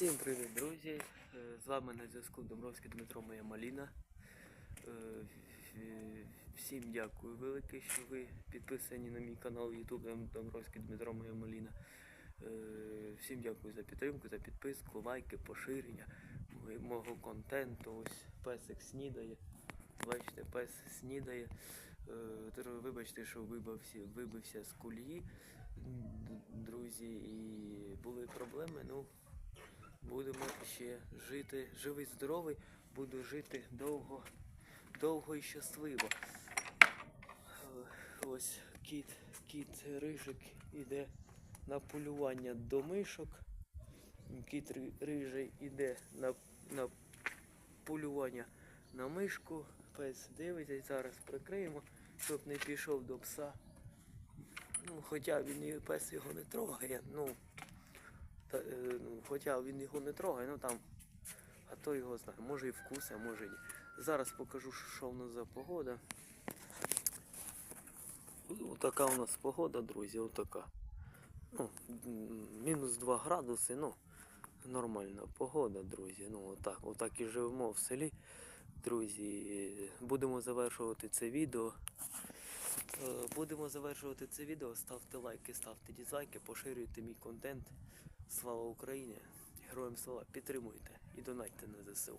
Всім привіт, друзі! Е, З вами на зв'язку Домровський Дмитро Моя Маліна. Е, Всім дякую велике, що ви підписані на мій канал YouTube Дом- Домровський Дмитро Моя Маліна. Е, Всім дякую за підтримку, за підписку, лайки, поширення мого- контенту. Ось песик снідає. Бачите, пес снідає. Вибачте, що вибився, вибився з кулії, друзі, і були проблеми. Ну, будемо ще жити. Живий, здоровий, буду жити довго, довго і щасливо. Ось кіт, кіт рижик іде на полювання до мишок. Кіт ри- рижий іде на, на полювання на мишку. Пес дивиться, зараз прикриємо, щоб не пішов до пса. Ну, хоча він і пес його не трогає, ну, та, е, ну, хоча він його не трогає, ну там, а то його знає, може і вкус, а може і ні. Зараз покажу, що в нас за погода. Отака у нас погода, друзі, отака. Ну, мінус 2 градуси, ну, нормальна погода, друзі. Ну, отак, отак і живемо в селі. Друзі, будемо завершувати це відео. Е, Будемо завершувати це відео. Ставте лайки, ставте дізлайки, поширюйте мій контент. Слава Україні! Героям слава! Підтримуйте і донайте на ЗСУ.